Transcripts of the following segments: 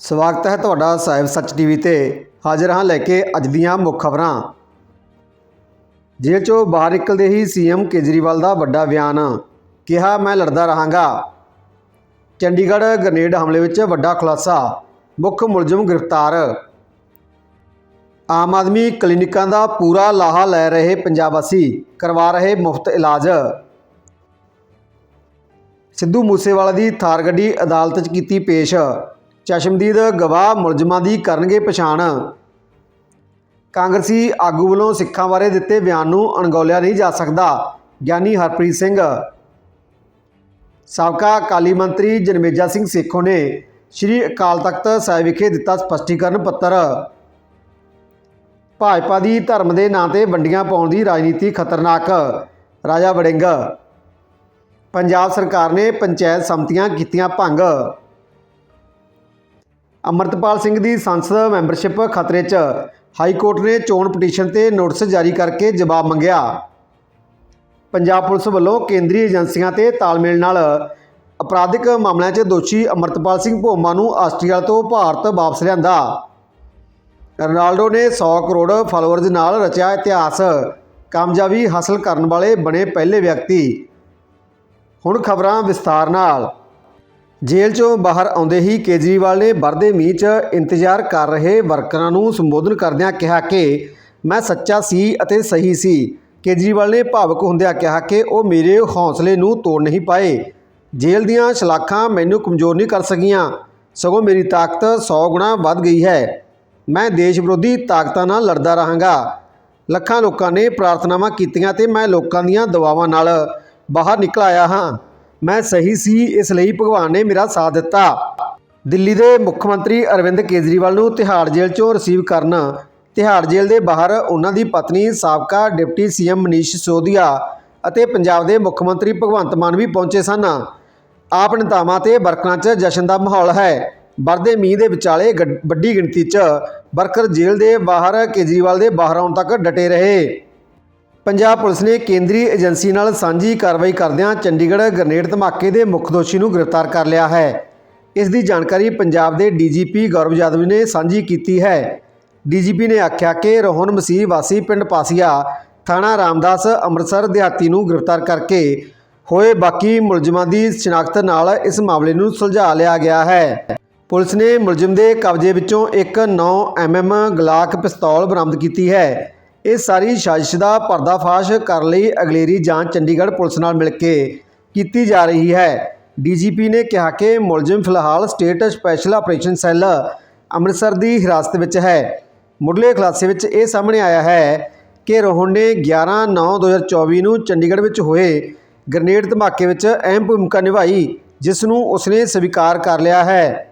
ਸਵਾਗਤ ਹੈ ਤੁਹਾਡਾ ਸਾਹਿਬ ਸੱਚ ਟੀਵੀ ਤੇ। ਹਾਜ਼ਰ ਹਾਂ ਲੈ ਕੇ ਅੱਜ ਦੀਆਂ ਮੁੱਖ ਖਬਰਾਂ। ਜੇਲ੍ਹ ਚੋਂ ਬਾਹਰ ਨਿਕਲਦੇ ਹੀ ਸੀਐਮ ਕੇਜਰੀਵਾਲ ਦਾ ਵੱਡਾ ਬਿਆਨ ਕਿਹਾ, ਮੈਂ ਲੜਦਾ ਰਹਾਂਗਾ। ਚੰਡੀਗੜ੍ਹ ਗ੍ਰਨੇਡ ਹਮਲੇ ਵਿੱਚ ਵੱਡਾ ਖੁਲਾਸਾ, ਮੁੱਖ ਮੁਲਜ਼ਮ ਗ੍ਰਿਫਤਾਰ। ਆਮ ਆਦਮੀ ਕਲੀਨਿਕਾਂ ਦਾ ਪੂਰਾ ਲਾਹਾ ਲੈ ਰਹੇ ਪੰਜਾਬ ਵਾਸੀ ਕਰਵਾ ਰਹੇ ਮੁਫਤ ਇਲਾਜ। ਸਿੱਧੂ ਮੂਸੇਵਾਲਾ ਦੀ ਥਾਰ ਗੱਡੀ ਅਦਾਲਤ 'ਚ ਕੀਤੀ ਪੇਸ਼। ਚਸ਼ਮਦੀਦ ਗਵਾਹ ਮੁਲਜ਼ਮਾਂ ਦੀ ਕਰਨਗੇ ਪਛਾਣ। ਕਾਂਗਰਸੀ ਆਗੂ ਵੱਲੋਂ ਸਿੱਖਾਂ ਬਾਰੇ ਦਿੱਤੇ ਬਿਆਨ ਨੂੰ ਅਣਗੌਲਿਆ ਨਹੀਂ ਜਾ ਸਕਦਾ। ਗਿਆਨੀ ਹਰਪ੍ਰੀਤ ਸਿੰਘ। ਸਾਬਕਾ ਅਕਾਲੀ ਮੰਤਰੀ ਜਨਮੇਜਾ ਸਿੰਘ ਸੇਖੋਂ ਨੇ ਸ੍ਰੀ ਅਕਾਲ ਤਖਤ ਸਾਹਿਬ ਵਿਖੇ ਦਿੱਤਾ ਸਪਸ਼ਟੀਕਰਨ ਪੱਤਰ। ਭਾਜਪਾ ਦੀ ਧਰਮ ਦੇ ਨਾਂ ਤੇ ਵੰਡੀਆਂ ਪਾਉਣ ਦੀ ਰਾਜਨੀਤੀ ਖਤਰਨਾਕ। ਰਾਜਾ ਵੜਿੰਗ। ਪੰਜਾਬ ਸਰਕਾਰ ਨੇ ਪੰਚਾਇਤ ਸਮਤੀਆਂ ਕੀਤੀਆਂ ਭੰਗ। ਅਮਰਤਪਾਲ ਸਿੰਘ ਦੀ ਸੰਸਦ ਮੈਂਬਰਸ਼ਿਪ ਖਤਰੇ 'ਚ। ਹਾਈ ਕੋਰਟ ਨੇ ਚੋਣ ਪਟੀਸ਼ਨ ਤੇ ਨੋਟਿਸ ਜਾਰੀ ਕਰਕੇ ਜਵਾਬ ਮੰਗਿਆ। ਪੰਜਾਬ ਪੁਲਿਸ ਵੱਲੋਂ ਕੇਂਦਰੀ ਏਜੰਸੀਆਂ ਤੇ ਤਾਲਮੇਲ ਨਾਲ ਅਪਰਾਧਿਕ ਮਾਮਲਿਆਂ 'ਚ ਦੋਸ਼ੀ ਅਮਰਤਪਾਲ ਸਿੰਘ ਭੋਮਾ ਨੂੰ ਆਸਟਰੀਆ ਤੋਂ ਭਾਰਤ ਵਾਪਸ ਲਿਆਂਦਾ। ਰੋਨਾਲਡੋ ਨੇ 100 ਕਰੋੜ ਫਾਲੋਅਰਜ਼ ਨਾਲ ਰਚਿਆ ਇਤਿਹਾਸ। ਕਾਮਯਾਬੀ ਹਾਸਲ ਕਰਨ ਵਾਲੇ ਬਣੇ ਪਹਿਲੇ ਵਿਅਕਤੀ। ਹੁਣ ਖਬਰਾਂ ਵਿਸਥਾਰ ਨਾਲ। ਜੇਲ੍ਹ ਚੋਂ ਬਾਹਰ ਆਉਂਦੇ ਹੀ ਕੇਜਰੀਵਾਲ ਨੇ ਵਰਦੇ ਮੀਂਹ 'ਚ ਇੰਤਜ਼ਾਰ ਕਰ ਰਹੇ ਵਰਕਰਾਂ ਨੂੰ ਸੰਬੋਧਨ ਕਰਦਿਆਂ ਕਿਹਾ ਕਿ, ਮੈਂ ਸੱਚਾ ਸੀ ਅਤੇ ਸਹੀ ਸੀ। ਕੇਜਰੀਵਾਲ ਨੇ ਭਾਵਕ ਹੁੰਦਿਆਂ ਕਿਹਾ ਕਿ ਉਹ ਮੇਰੇ ਹੌਸਲੇ ਨੂੰ ਤੋੜ ਨਹੀਂ ਪਾਏ। ਜੇਲ੍ਹ ਦੀਆਂ ਸ਼ਲਾਖਾਂ ਮੈਨੂੰ ਕਮਜ਼ੋਰ ਨਹੀਂ ਕਰ ਸਕੀਆਂ। ਸਗੋਂ ਮੇਰੀ ਤਾਕਤ 100 ਗੁਣਾ ਵੱਧ ਗਈ ਹੈ। ਮੈਂ ਦੇਸ਼ ਵਿਰੋਧੀ ਤਾਕਤਾਂ ਨਾਲ ਲੜਦਾ ਰਹਾਂਗਾ। ਲੱਖਾਂ ਲੋਕਾਂ ਨੇ ਪ੍ਰਾਰਥਨਾਵਾਂ ਕੀਤੀਆਂ ਤੇ ਮੈਂ ਲੋਕਾਂ ਦੀਆਂ ਦੁਆਵਾਂ ਨਾਲ ਬਾਹਰ ਨਿਕਲ ਆਇਆ ਹਾਂ। ਮੈਂ ਸਹੀ ਸੀ, ਇਸ ਲਈ ਭਗਵਾਨ ਨੇ ਮੇਰਾ ਸਾਥ ਦਿੱਤਾ। ਦਿੱਲੀ ਦੇ ਮੁੱਖ ਮੰਤਰੀ ਅਰਵਿੰਦ ਕੇਜਰੀਵਾਲ ਨੂੰ ਤਿਹਾੜ ਜੇਲ੍ਹ 'ਚੋਂ ਰਿਸੀਵ ਕਰਨ। ਤਿਹਾੜ ਜੇਲ੍ਹ ਦੇ ਬਾਹਰ ਉਹਨਾਂ ਦੀ ਪਤਨੀ, ਸਾਬਕਾ ਡਿਪਟੀ ਸੀਐਮ ਮਨੀਸ਼ ਸਿਸੋਦੀਆ ਅਤੇ ਪੰਜਾਬ ਦੇ ਮੁੱਖ ਮੰਤਰੀ ਭਗਵੰਤ ਮਾਨ ਵੀ ਪਹੁੰਚੇ ਸਨ। ਆਪ ਨੇਤਾਵਾਂ ਤੇ ਵਰਕਰਾਂ 'ਚ ਜਸ਼ਨ ਦਾ ਮਾਹੌਲ ਹੈ। ਵਰਦੇ ਮੀਂਹ ਦੇ ਵਿਚਾਲੇ ਗੱਡ- ਵੱਡੀ ਗਿਣਤੀ 'ਚ ਵਰਕਰ ਜੇਲ੍ਹ ਦੇ ਬਾਹਰ ਕੇਜਰੀਵਾਲ ਦੇ ਬਾਹਰ ਆਉਣ ਤੱਕ ਡਟੇ ਰਹੇ। ਪੰਜਾਬ ਪੁਲਿਸ ਨੇ ਕੇਂਦਰੀ ਏਜੰਸੀ ਨਾਲ ਸਾਂਝੀ ਕਾਰਵਾਈ ਕਰਦਿਆਂ ਚੰਡੀਗੜ੍ਹ ਗ੍ਰਨੇਡ ਧਮਾਕੇ ਦੇ ਮੁੱਖ ਦੋਸ਼ੀ ਨੂੰ ਗ੍ਰਿਫਤਾਰ ਕਰ ਲਿਆ ਹੈ। ਇਸ ਦੀ ਜਾਣਕਾਰੀ ਪੰਜਾਬ ਦੇ ਡੀਜੀਪੀ ਗੌਰਵ ਯਾਦਵ ਨੇ ਸਾਂਝੀ ਕੀਤੀ ਹੈ। ਡੀਜੀਪੀ ਨੇ ਆਖਿਆ ਕਿ ਰੋਹਨ ਮਸੀਹ ਵਾਸੀ ਪਿੰਡ ਪਾਸੀਆ, ਥਾਣਾ ਰਾਮਦਾਸ, ਅੰਮ੍ਰਿਤਸਰ ਦਿਹਾਤੀ ਨੂੰ ਗ੍ਰਿਫਤਾਰ ਕਰਕੇ ਹੋਏ ਬਾਕੀ ਮੁਲਜ਼ਮਾਂ ਦੀ ਸ਼ਨਾਖਤ ਨਾਲ ਇਸ ਮਾਮਲੇ ਨੂੰ ਸੁਲਝਾ ਲਿਆ ਗਿਆ ਹੈ। ਪੁਲਿਸ ਨੇ ਮੁਲਜ਼ਮ ਦੇ ਕਬਜ਼ੇ ਵਿੱਚੋਂ ਇੱਕ 9 ਐਮਐਮ ਗਲਾਕ ਪਿਸਤੌਲ ਬਰਾਮਦ ਕੀਤੀ ਹੈ। ਇਹ ਸਾਰੀ ਸਾਜ਼ਿਸ਼ ਦਾ ਪਰਦਾਫਾਸ਼ ਕਰਨ ਲਈ ਅਗਲੇਰੀ ਜਾਂਚ ਚੰਡੀਗੜ੍ਹ ਪੁਲਿਸ ਨਾਲ ਮਿਲ ਕੇ ਕੀਤੀ ਜਾ ਰਹੀ ਹੈ। ਡੀਜੀਪੀ ਨੇ ਕਿਹਾ ਕਿ ਮੁਲਜ਼ਮ ਫਿਲਹਾਲ state special operation cell Amritsar ਦੀ ਹਿਰਾਸਤ ਵਿੱਚ ਹੈ। ਮੁੱਢਲੇ ਖੁਲਾਸੇ ਵਿੱਚ ਇਹ ਸਾਹਮਣੇ ਆਇਆ ਹੈ ਕਿ ਰੋਹਨ ਨੇ 11/9/2024 ਨੂੰ ਚੰਡੀਗੜ੍ਹ ਵਿੱਚ ਹੋਏ ਗ੍ਰਨੇਡ ਧਮਾਕੇ ਵਿੱਚ ਅਹਿਮ ਭੂਮਿਕਾ ਨਿਭਾਈ, ਜਿਸ ਨੂੰ ਉਸਨੇ ਸਵੀਕਾਰ ਕਰ ਲਿਆ ਹੈ।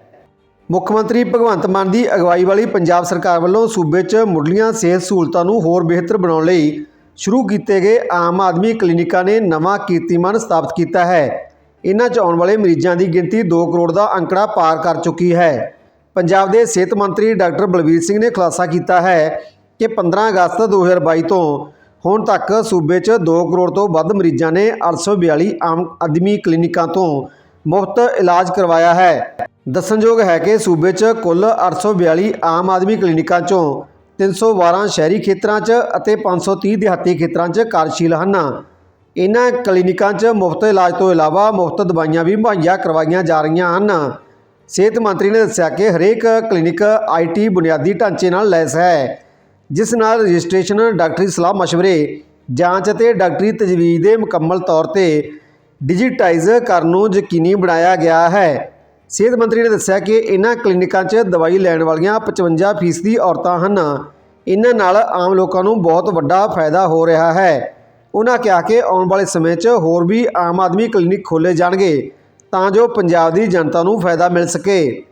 ਮੁੱਖ ਮੰਤਰੀ ਭਗਵੰਤ ਮਾਨ ਦੀ ਅਗਵਾਈ ਵਾਲੀ ਪੰਜਾਬ ਸਰਕਾਰ ਵੱਲੋਂ ਸੂਬੇ 'ਚ ਮੁੱਢਲੀਆਂ ਸਿਹਤ ਸਹੂਲਤਾਂ ਨੂੰ ਹੋਰ ਬਿਹਤਰ ਬਣਾਉਣ ਲਈ ਸ਼ੁਰੂ ਕੀਤੇ ਗਏ ਆਮ ਆਦਮੀ ਕਲੀਨਿਕਾਂ ਨੇ ਨਵਾਂ ਕੀਰਤੀਮਾਨ ਸਥਾਪਿਤ ਕੀਤਾ ਹੈ। ਇਹਨਾਂ 'ਚ ਆਉਣ ਵਾਲੇ ਮਰੀਜ਼ਾਂ ਦੀ ਗਿਣਤੀ 2 ਕਰੋੜ ਦਾ ਅੰਕੜਾ ਪਾਰ ਕਰ ਚੁੱਕੀ ਹੈ। ਪੰਜਾਬ ਦੇ ਸਿਹਤ ਮੰਤਰੀ ਡਾਕਟਰ ਬਲਵੀਰ ਸਿੰਘ ਨੇ ਖੁਲਾਸਾ ਕੀਤਾ ਹੈ ਕਿ 15 ਅਗਸਤ 2022 ਤੋਂ ਹੁਣ ਤੱਕ ਸੂਬੇ 'ਚ 2 ਕਰੋੜ ਤੋਂ ਵੱਧ ਮਰੀਜ਼ਾਂ ਨੇ 842 ਆਮ ਆਦਮੀ ਕਲੀਨਿਕਾਂ ਤੋਂ ਮੁਫਤ ਇਲਾਜ ਕਰਵਾਇਆ ਹੈ। ਦੱਸਣਯੋਗ ਹੈ ਕਿ ਸੂਬੇ 'ਚ ਕੁੱਲ 842 ਆਮ ਆਦਮੀ ਕਲੀਨਿਕਾਂ 'ਚੋਂ 312 ਸ਼ਹਿਰੀ ਖੇਤਰਾਂ 'ਚ ਅਤੇ 530 ਦਿਹਾਤੀ ਖੇਤਰਾਂ 'ਚ ਕਾਰਜਸ਼ੀਲ ਹਨ। ਇਹਨਾਂ ਕਲੀਨਿਕਾਂ 'ਚ ਮੁਫਤ ਇਲਾਜ ਤੋਂ ਇਲਾਵਾ ਮੁਫਤ ਦਵਾਈਆਂ ਵੀ ਮੁਹੱਈਆ ਕਰਵਾਈਆਂ ਜਾ ਰਹੀਆਂ ਹਨ। ਸਿਹਤ ਮੰਤਰੀ ਨੇ ਦੱਸਿਆ ਕਿ ਹਰੇਕ ਕਲੀਨਿਕ ਆਈਟੀ ਬੁਨਿਆਦੀ ਢਾਂਚੇ ਨਾਲ ਲੈਸ ਹੈ, ਜਿਸ ਨਾਲ ਰਜਿਸਟ੍ਰੇਸ਼ਨ ਡਾਕਟਰੀ ਸਲਾਹ مشਵਰੇ ਜਾਂਚ ਅਤੇ ਡਾਕਟਰੀ ਤਜਵੀਜ਼ ਦੇ ਮੁਕੰਮਲ ਤੌਰ ਤੇ ਡਿਜੀਟਾਈਜ਼ ਕਰਨ ਨੂੰ ਯਕੀਨੀ ਬਣਾਇਆ ਗਿਆ ਹੈ। ਸਿਹਤ ਮੰਤਰੀ ਨੇ ਦੱਸਿਆ ਕਿ ਇਹਨਾਂ ਕਲੀਨਿਕਾਂ 'ਚ ਦਵਾਈ ਲੈਣ ਵਾਲੀਆਂ 55% ਫੀਸਦੀ ਔਰਤਾਂ ਹਨ। ਇਹਨਾਂ ਨਾਲ ਆਮ ਲੋਕਾਂ ਨੂੰ ਬਹੁਤ ਵੱਡਾ ਫਾਇਦਾ ਹੋ ਰਿਹਾ ਹੈ। ਉਹਨਾਂ ਕਿਹਾ ਕਿ ਆਉਣ ਵਾਲੇ ਸਮੇਂ 'ਚ ਹੋਰ ਵੀ ਆਮ ਆਦਮੀ ਕਲੀਨਿਕ ਖੋਲ੍ਹੇ ਜਾਣਗੇ ਤਾਂ ਜੋ ਪੰਜਾਬ ਦੀ ਜਨਤਾ ਨੂੰ ਫਾਇਦਾ ਮਿਲ ਸਕੇ।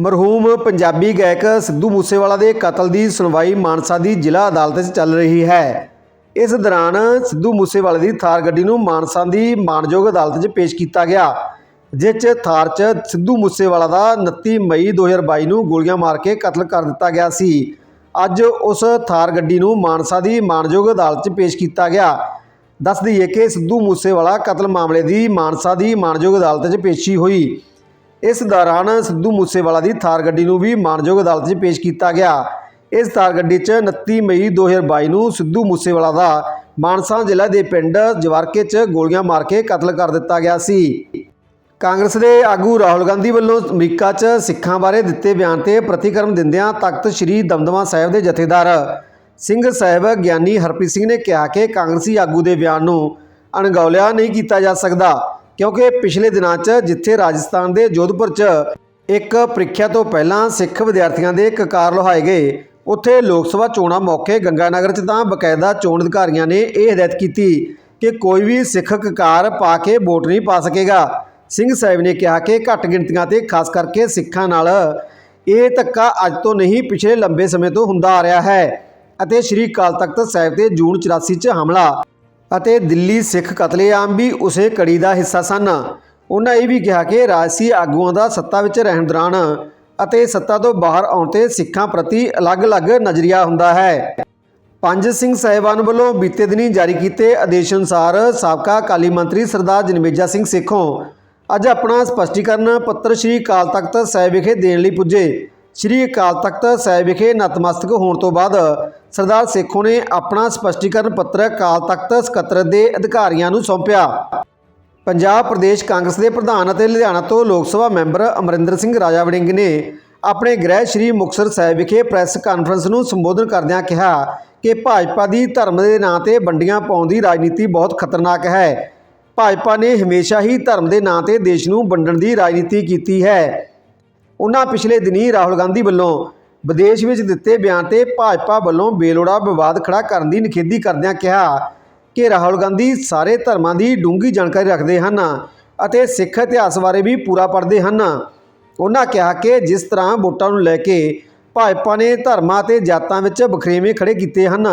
ਮਰਹੂਮ ਪੰਜਾਬੀ ਗਾਇਕ ਸਿੱਧੂ ਮੂਸੇਵਾਲਾ ਦੇ ਕਤਲ ਦੀ ਸੁਣਵਾਈ ਮਾਨਸਾ ਦੀ ਜ਼ਿਲ੍ਹਾ ਅਦਾਲਤ 'ਚ ਚੱਲ ਰਹੀ ਹੈ। ਇਸ ਦੌਰਾਨ ਸਿੱਧੂ ਮੂਸੇਵਾਲੇ ਦੀ ਥਾਰ ਗੱਡੀ ਨੂੰ ਮਾਨਸਾ ਦੀ ਮਾਨਯੋਗ ਅਦਾਲਤ 'ਚ ਪੇਸ਼ ਕੀਤਾ ਗਿਆ, ਜਿਸ 'ਚ ਥਾਰ 'ਚ ਸਿੱਧੂ ਮੂਸੇਵਾਲਾ ਦਾ 29 ਮਈ 2022 ਨੂੰ ਗੋਲੀਆਂ ਮਾਰ ਕੇ ਕਤਲ ਕਰ ਦਿੱਤਾ ਗਿਆ ਸੀ। ਅੱਜ ਉਸ ਥਾਰ ਗੱਡੀ ਨੂੰ ਮਾਨਸਾ ਦੀ ਮਾਨਯੋਗ ਅਦਾਲਤ 'ਚ ਪੇਸ਼ ਕੀਤਾ ਗਿਆ। ਦੱਸ ਦਈਏ ਕਿ ਸਿੱਧੂ ਮੂਸੇਵਾਲਾ ਕਤਲ ਮਾਮਲੇ ਦੀ ਮਾਨਸਾ ਦੀ ਮਾਨਯੋਗ ਅਦਾਲਤ 'ਚ ਪੇਸ਼ੀ ਹੋਈ। ਇਸ ਦੌਰਾਨ ਸਿੱਧੂ ਮੂਸੇਵਾਲਾ ਦੀ ਥਾਰ ਗੱਡੀ ਨੂੰ ਵੀ ਮਾਨਯੋਗ ਅਦਾਲਤ 'ਚ ਪੇਸ਼ ਕੀਤਾ ਗਿਆ। ਇਸ ਥਾਰ ਗੱਡੀ 'ਚ 29 ਮਈ 2022 ਨੂੰ ਸਿੱਧੂ ਮੂਸੇਵਾਲਾ ਦਾ ਮਾਨਸਾ ਜ਼ਿਲ੍ਹਾ ਦੇ ਪਿੰਡ ਜਵਾਰਕੇ 'ਚ ਗੋਲੀਆਂ ਮਾਰ ਕੇ ਕਤਲ ਕਰ ਦਿੱਤਾ ਗਿਆ ਸੀ। ਕਾਂਗਰਸ ਦੇ ਆਗੂ ਰਾਹੁਲ ਗਾਂਧੀ ਵੱਲੋਂ ਅਮਰੀਕਾ 'ਚ ਸਿੱਖਾਂ ਬਾਰੇ ਦਿੱਤੇ ਬਿਆਨ ਤੇ ਪ੍ਰਤੀਕਰਮ ਦਿੰਦਿਆਂ ਤਖਤ ਸ੍ਰੀ ਦਮਦਮਾ ਸਾਹਿਬ ਦੇ ਜਥੇਦਾਰ ਸਿੰਘ ਸਾਹਿਬ ਗਿਆਨੀ ਹਰਪ੍ਰੀਤ ਸਿੰਘ ਨੇ ਕਿਹਾ ਕਿ ਕਾਂਗਰਸੀ ਆਗੂ ਦੇ ਬਿਆਨ ਨੂੰ ਅਣਗੌਲਿਆ ਨਹੀਂ ਕੀਤਾ ਜਾ ਸਕਦਾ, ਕਿਉਂਕਿ ਪਿਛਲੇ ਦਿਨਾਂ 'ਚ ਜਿੱਥੇ ਰਾਜਸਥਾਨ ਦੇ ਜੋਧਪੁਰ 'ਚ ਇੱਕ ਪ੍ਰੀਖਿਆ ਤੋਂ ਪਹਿਲਾਂ ਸਿੱਖ ਵਿਦਿਆਰਥੀਆਂ ਦੇ ਕਕਾਰ ਲੁਹਾਏ ਗਏ ਉੱਥੇ ਲੋਕ ਸਭਾ ਚੋਣਾਂ ਮੌਕੇ ਗੰਗਾਨਗਰ 'ਚ ਤਾਂ ਬਕਾਇਦਾ ਚੋਣ ਅਧਿਕਾਰੀਆਂ ਨੇ ਇਹ ਹਦਾਇਤ ਕੀਤੀ ਕਿ ਕੋਈ ਵੀ ਸਿੱਖ ਕਕਾਰ ਪਾ ਕੇ ਵੋਟ ਨਹੀਂ ਪਾ ਸਕੇਗਾ। ਸਿੰਘ ਸਾਹਿਬ ਨੇ ਕਿਹਾ ਕਿ ਘੱਟ ਗਿਣਤੀਆਂ ਤੇ ਖਾਸ ਕਰਕੇ ਸਿੱਖਾਂ ਨਾਲ ਇਹ ਧੱਕਾ ਅੱਜ ਤੋਂ ਨਹੀਂ, ਪਿਛਲੇ ਲੰਬੇ ਸਮੇਂ ਤੋਂ ਹੁੰਦਾ ਆ ਰਿਹਾ ਹੈ ਅਤੇ ਸ੍ਰੀ ਅਕਾਲ ਤਖਤ ਸਾਹਿਬ ਤੇ ਜੂਨ 84 ਚ ਹਮਲਾ ਅਤੇ ਦਿੱਲੀ ਸਿੱਖ ਕਤਲੇਆਮ ਵੀ ਉਸੇ ਕੜੀ ਦਾ ਹਿੱਸਾ ਸਨ। ਉਹਨਾਂ ਇਹ ਵੀ ਕਿਹਾ ਕਿ ਰਾਜਸੀ ਆਗੂਆਂ ਦਾ ਸੱਤਾ ਵਿੱਚ ਰਹਿਣ ਦੌਰਾਨ ਅਤੇ ਸੱਤਾ ਤੋਂ ਬਾਹਰ ਆਉਣ ਤੇ ਸਿੱਖਾਂ ਪ੍ਰਤੀ ਅਲੱਗ-ਅਲੱਗ ਨਜ਼ਰੀਆ ਹੁੰਦਾ ਹੈ। ਪੰਜ ਸਿੰਘ ਸਾਹਿਬਾਨ ਵੱਲੋਂ ਬੀਤੇ ਦਿਨੀ ਜਾਰੀ ਕੀਤੇ ਆਦੇਸ਼ ਅਨੁਸਾਰ ਸਾਬਕਾ ਅਕਾਲੀ ਮੰਤਰੀ ਸਰਦਾਰ ਜਨਮੇਜਾ ਸਿੰਘ ਸੇਖੋਂ ਅੱਜ ਆਪਣਾ ਸਪਸ਼ਟੀਕਰਨ ਪੱਤਰ ਸ੍ਰੀ ਅਕਾਲ ਤਖਤ ਸਾਹਿਬ ਵਿਖੇ ਦੇਣ ਲਈ ਪੁੱਜੇ। ਸ੍ਰੀ ਅਕਾਲ ਤਖਤ ਸਾਹਿਬ ਵਿਖੇ ਨਤਮਸਤਕ ਹੋਣ ਤੋਂ ਬਾਅਦ ਸਰਦਾਰ ਸੇਖੋਂ ਨੇ ਆਪਣਾ ਸਪਸ਼ਟੀਕਰਨ ਪੱਤਰ ਅਕਾਲ ਤਖਤ ਸਕੱਤਰ ਦੇ ਅਧਿਕਾਰੀਆਂ ਨੂੰ ਸੌਂਪਿਆ। ਪੰਜਾਬ ਪ੍ਰਦੇਸ਼ ਕਾਂਗਰਸ ਦੇ ਪ੍ਰਧਾਨ ਅਤੇ ਲੁਧਿਆਣਾ ਤੋਂ ਲੋਕ ਸਭਾ ਮੈਂਬਰ ਅਮਰਿੰਦਰ ਸਿੰਘ ਰਾਜਾ ਵੜਿੰਗ ਨੇ ਆਪਣੇ ਗ੍ਰਹਿ ਸ੍ਰੀ ਮੁਕਤਸਰ ਸਾਹਿਬ ਵਿਖੇ ਪ੍ਰੈਸ ਕਾਨਫਰੰਸ ਨੂੰ ਸੰਬੋਧਨ ਕਰਦਿਆਂ ਕਿਹਾ ਕਿ ਭਾਜਪਾ ਦੀ ਧਰਮ ਦੇ ਨਾਂ ਤੇ ਵੰਡੀਆਂ ਪਾਉਣ ਦੀ ਰਾਜਨੀਤੀ ਬਹੁਤ ਖਤਰਨਾਕ ਹੈ। ਭਾਜਪਾ ਨੇ ਹਮੇਸ਼ਾ ਹੀ ਧਰਮ ਦੇ ਨਾਂ ਤੇ ਦੇਸ਼ ਨੂੰ ਵੰਡਣ ਦੀ ਰਾਜਨੀਤੀ ਕੀਤੀ ਹੈ। ਉਹਨਾਂ ਪਿਛਲੇ ਦਿਨੀ ਰਾਹੁਲ ਗਾਂਧੀ ਵੱਲੋਂ ਵਿਦੇਸ਼ ਵਿੱਚ ਦਿੱਤੇ ਬਿਆਨ ਤੇ ਭਾਜਪਾ ਵੱਲੋਂ ਬੇਲੋੜਾ ਵਿਵਾਦ ਖੜਾ ਕਰਨ ਦੀ ਨਿਖੇਧੀ ਕਰਦਿਆਂ ਕਿਹਾ ਕਿ ਰਾਹੁਲ ਗਾਂਧੀ ਸਾਰੇ ਧਰਮਾਂ ਦੀ ਡੂੰਘੀ ਜਾਣਕਾਰੀ ਰੱਖਦੇ ਹਨ ਅਤੇ ਸਿੱਖ ਇਤਿਹਾਸ ਬਾਰੇ ਵੀ ਪੂਰਾ ਪੜ੍ਹਦੇ ਹਨ। ਉਹਨਾਂ ਕਿਹਾ ਕਿ ਜਿਸ ਤਰ੍ਹਾਂ ਵੋਟਾਂ ਨੂੰ ਲੈ ਕੇ ਭਾਜਪਾ ਨੇ ਧਰਮਾਂ ਅਤੇ ਜਾਤਾਂ ਵਿੱਚ ਵਖਰੇਵੇਂ ਖੜੇ ਕੀਤੇ ਹਨ,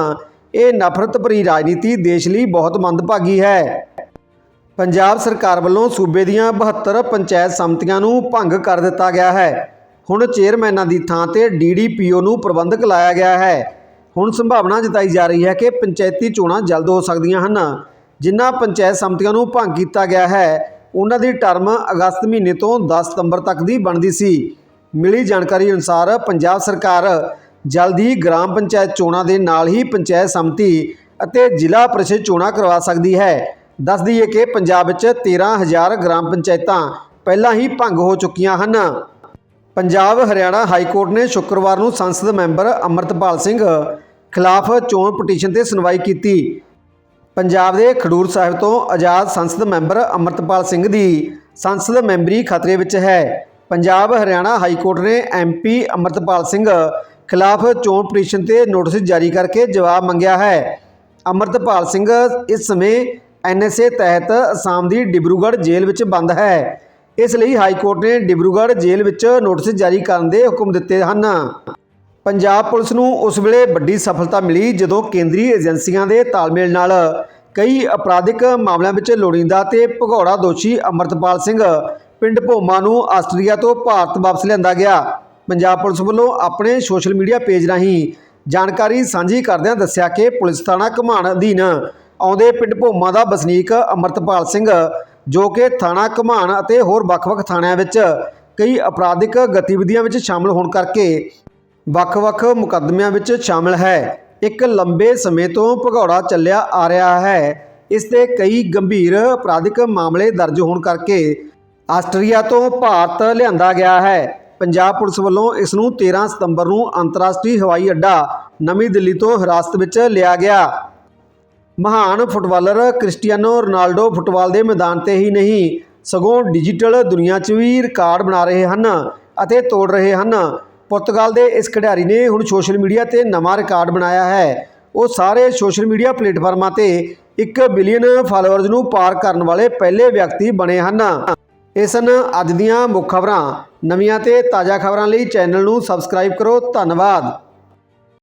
ਇਹ ਨਫ਼ਰਤ ਭਰੀ ਰਾਜਨੀਤੀ ਦੇਸ਼ ਲਈ ਬਹੁਤ ਮੰਦਭਾਗੀ ਹੈ। ਪੰਜਾਬ ਸਰਕਾਰ ਵੱਲੋਂ ਸੂਬੇ ਦੀਆਂ 72 ਪੰਚਾਇਤ ਸਮਿਤੀਆਂ ਨੂੰ ਭੰਗ ਕਰ ਦਿੱਤਾ ਗਿਆ ਹੈ। ਹੁਣ ਚੇਅਰਮੈਨਾਂ ਦੀ ਥਾਂ ਤੇ ਡੀਡੀਪੀਓ ਨੂੰ ਪ੍ਰਬੰਧਕ ਲਾਇਆ ਗਿਆ ਹੈ। ਹੁਣ ਸੰਭਾਵਨਾ ਜਤਾਈ ਜਾ ਰਹੀ ਹੈ ਕਿ ਪੰਚਾਇਤੀ ਚੋਣਾਂ ਜਲਦ ਹੋ ਸਕਦੀਆਂ ਹਨ। ਜਿਨ੍ਹਾਂ ਪੰਚਾਇਤ ਸਮਿਤੀਆਂ ਨੂੰ ਭੰਗ ਕੀਤਾ ਗਿਆ ਹੈ, ਉਹਨਾਂ ਦੀ ਟਰਮ ਅਗਸਤ ਮਹੀਨੇ ਤੋਂ 10 ਸਤੰਬਰ ਤੱਕ ਦੀ ਬਣਦੀ ਸੀ। ਮਿਲੀ ਜਾਣਕਾਰੀ ਅਨੁਸਾਰ ਪੰਜਾਬ ਸਰਕਾਰ ਜਲਦ ਹੀ ਗ੍ਰਾਮ ਪੰਚਾਇਤ ਚੋਣਾਂ ਦੇ ਨਾਲ ਹੀ ਪੰਚਾਇਤ ਸਮਿਤੀ ਅਤੇ ਜ਼ਿਲ੍ਹਾ ਪ੍ਰੀਸ਼ਦ ਚੋਣਾਂ ਕਰਵਾ ਸਕਦੀ ਹੈ। ਦੱਸ ਦਈਏ ਕਿ ਪੰਜਾਬ ਵਿੱਚ 13000 ਗ੍ਰਾਮ ਪੰਚਾਇਤਾਂ ਪਹਿਲਾਂ ਹੀ ਭੰਗ ਹੋ ਚੁੱਕੀਆਂ ਹਨ। ਪੰਜਾਬ ਹਰਿਆਣਾ ਹਾਈ ਕੋਰਟ ਨੇ ਸ਼ੁੱਕਰਵਾਰ ਨੂੰ ਸੰਸਦ ਮੈਂਬਰ ਅਮਰਤਪਾਲ ਸਿੰਘ ਖਿਲਾਫ ਚੋਣ ਪਟੀਸ਼ਨ ਤੇ ਸੁਣਵਾਈ ਕੀਤੀ। ਪੰਜਾਬ ਦੇ ਖਡੂਰ ਸਾਹਿਬ ਤੋਂ ਆਜ਼ਾਦ ਸੰਸਦ ਮੈਂਬਰ ਅਮਰਤਪਾਲ ਸਿੰਘ ਦੀ ਸੰਸਦ ਮੈਂਬਰੀ ਖਤਰੇ ਵਿੱਚ ਹੈ। ਪੰਜਾਬ ਹਰਿਆਣਾ ਹਾਈ ਕੋਰਟ ਨੇ ਐਮਪੀ ਅਮਰਤਪਾਲ ਸਿੰਘ ਖਿਲਾਫ ਚੋਣ ਪਟੀਸ਼ਨ ਤੇ ਨੋਟਿਸ ਜਾਰੀ ਕਰਕੇ ਜਵਾਬ ਮੰਗਿਆ ਹੈ। ਅਮਰਤਪਾਲ ਸਿੰਘ ਇਸ ਸਮੇਂ ਐਨਐਸਏ ਤਹਿਤ ਅਸਾਮ ਦੀ ਡਿਬਰੂਗੜ੍ਹ ਜੇਲ੍ਹ ਵਿੱਚ ਬੰਦ ਹੈ। ਇਸ ਲਈ ਹਾਈ ਕੋਰਟ ਨੇ ਡਿਬਰੂਗੜ੍ਹ ਜੇਲ੍ਹ ਵਿੱਚ ਨੋਟਿਸ ਜਾਰੀ ਕਰਨ ਦੇ ਹੁਕਮ ਦਿੱਤੇ ਹਨ। ਪੰਜਾਬ ਪੁਲਿਸ ਨੂੰ ਉਸ ਵੇਲੇ ਵੱਡੀ ਸਫਲਤਾ ਮਿਲੀ ਜਦੋਂ ਕੇਂਦਰੀ ਏਜੰਸੀਆਂ ਦੇ ਤਾਲਮੇਲ ਨਾਲ ਕਈ ਅਪਰਾਧਿਕ ਮਾਮਲਿਆਂ ਵਿੱਚ ਲੋੜੀਂਦਾ ਤੇ ਭਗੌੜਾ ਦੋਸ਼ੀ ਅਮਰਤਪਾਲ ਸਿੰਘ ਪਿੰਡ ਭੋਮਾ ਨੂੰ ਆਸਟਰੀਆ ਤੋਂ ਭਾਰਤ ਵਾਪਸ ਲਿਆਂਦਾ ਗਿਆ। ਪੰਜਾਬ ਪੁਲਿਸ ਵੱਲੋਂ ਆਪਣੇ ਸੋਸ਼ਲ ਮੀਡੀਆ ਪੇਜ ਰਾਹੀਂ ਜਾਣਕਾਰੀ ਸਾਂਝੀ ਕਰਦਿਆਂ ਦੱਸਿਆ ਕਿ ਪੁਲਿਸ ਥਾਣਾ ਘਮਾਣ ਅਧੀਨ ਆਉਂਦੇ ਪਿੰਡ ਭੋਮਾ ਦਾ ਵਸਨੀਕ ਅਮਰਤਪਾਲ ਸਿੰਘ, ਜੋ ਕਿ ਥਾਣਾ ਘਮਾਣ ਅਤੇ ਹੋਰ ਵੱਖ-ਵੱਖ ਥਾਣਿਆਂ ਵਿੱਚ ਕਈ ਅਪਰਾਧਿਕ ਗਤੀਵਿਧੀਆਂ ਵਿੱਚ ਸ਼ਾਮਲ ਹੋਣ ਕਰਕੇ ਵੱਖ-ਵੱਖ ਮੁਕੱਦਮਿਆਂ ਵਿੱਚ ਸ਼ਾਮਲ ਹੈ। ਇੱਕ ਲੰਬੇ ਸਮੇਂ ਤੋਂ ਭਗੌੜਾ ਚੱਲਿਆ ਆ ਰਿਹਾ ਹੈ। ਇਸ ਤੇ ਕਈ ਗੰਭੀਰ ਅਪਰਾਧਿਕ ਮਾਮਲੇ ਦਰਜ ਹੋਣ ਕਰਕੇ ਆਸਟਰੀਆ ਤੋਂ ਭਾਰਤ ਲਿਆਂਦਾ ਗਿਆ ਹੈ। ਪੰਜਾਬ ਪੁਲਿਸ ਵੱਲੋਂ ਇਸ ਨੂੰ 13 ਸਤੰਬਰ ਨੂੰ ਅੰਤਰਰਾਸ਼ਟਰੀ ਹਵਾਈ ਅੱਡਾ ਨਵੀਂ ਦਿੱਲੀ ਤੋਂ ਹਿਰਾਸਤ ਵਿੱਚ ਲਿਆ ਗਿਆ। ਮਹਾਨ ਫੁੱਟਬਾਲਰ ਕ੍ਰਿਸਟੀਆਨੋ ਰੋਨਾਲਡੋ ਫੁੱਟਬਾਲ ਦੇ ਮੈਦਾਨ ਤੇ ਹੀ ਨਹੀਂ, ਸਗੋਂ ਡਿਜੀਟਲ ਦੁਨੀਆ 'ਚ ਵੀ ਰਿਕਾਰਡ ਬਣਾ ਰਹੇ ਹਨ ਅਤੇ ਤੋੜ ਰਹੇ ਹਨ। ਪੁਰਤਗਾਲ ਦੇ ਇਸ ਖਿਡਾਰੀ ਨੇ ਹੁਣ ਸੋਸ਼ਲ ਮੀਡੀਆ ਤੇ ਨਵਾਂ ਰਿਕਾਰਡ ਬਣਾਇਆ ਹੈ। ਉਹ ਸਾਰੇ ਸੋਸ਼ਲ ਮੀਡੀਆ ਪਲੇਟਫਾਰਮਾਂ ਤੇ 1 ਬਿਲੀਅਨ ਫਾਲੋਅਰਜ਼ ਨੂੰ ਪਾਰ ਕਰਨ ਵਾਲੇ ਪਹਿਲੇ ਵਿਅਕਤੀ ਬਣੇ ਹਨ। ਇਸਨ ਅੱਜ ਦੀਆਂ ਮੁੱਖ ਖਬਰਾਂ। ਨਵੀਆਂ ਤੇ ਤਾਜ਼ਾ ਖਬਰਾਂ ਲਈ ਚੈਨਲ ਨੂੰ ਸਬਸਕ੍ਰਾਈਬ ਕਰੋ। ਧੰਨਵਾਦ।